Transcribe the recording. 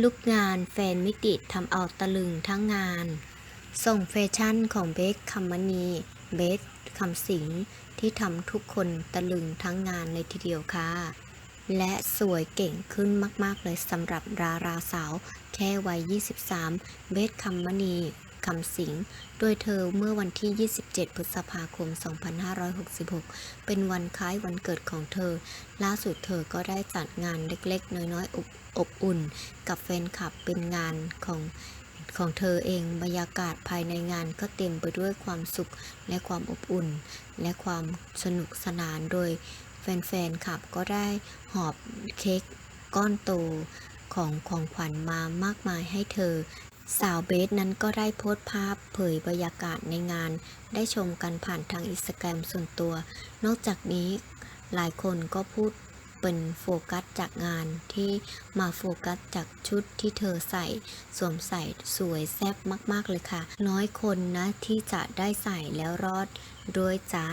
ลูกงานแฟนมิติทำเอาตะลึงทั้งงาน ส่งแฟชั่นของเบคคำมณีเบคคำสิงที่ทำทุกคนตะลึงทั้งงานเลยทีเดียวค่ะ และสวยเก่งขึ้นมาก ๆ เลยสำหรับราราสาว แค่วัย 23 เบสคัมณี คำสิงโดยเธอเมื่อวันที่ 27 พฤษภาคม 2566 เป็นวันคล้ายวันเกิดของเธอ ล่าสุดเธอก็ได้จัดงานเล็กๆ น้อยๆอบอบอุ่น กับแฟนคลับเป็นงานของของเธอเองบรรยากาศภายในงานก็เต็มไปด้วยความสุขและความอบอุ่น และความสนุกสนานโดยแฟนๆคลับก็ได้หอบเค้กก้อนโตของของขวัญมามากมายให้เธอ สาวเบสนั้นก็ได้โพสต์ภาพเผยบรรยากาศในงาน ได้ชมกันผ่านทางอินสตาแกรมส่วนตัว นอกจากนี้หลายคนก็พูดเป็นโฟกัสจากงานที่มาโฟกัสจากชุดที่เธอใส่ สวมใส่สวยแซ่บมาก ๆ เลยค่ะ น้อยคนนะที่จะได้ใส่แล้วรอดด้วยจ้า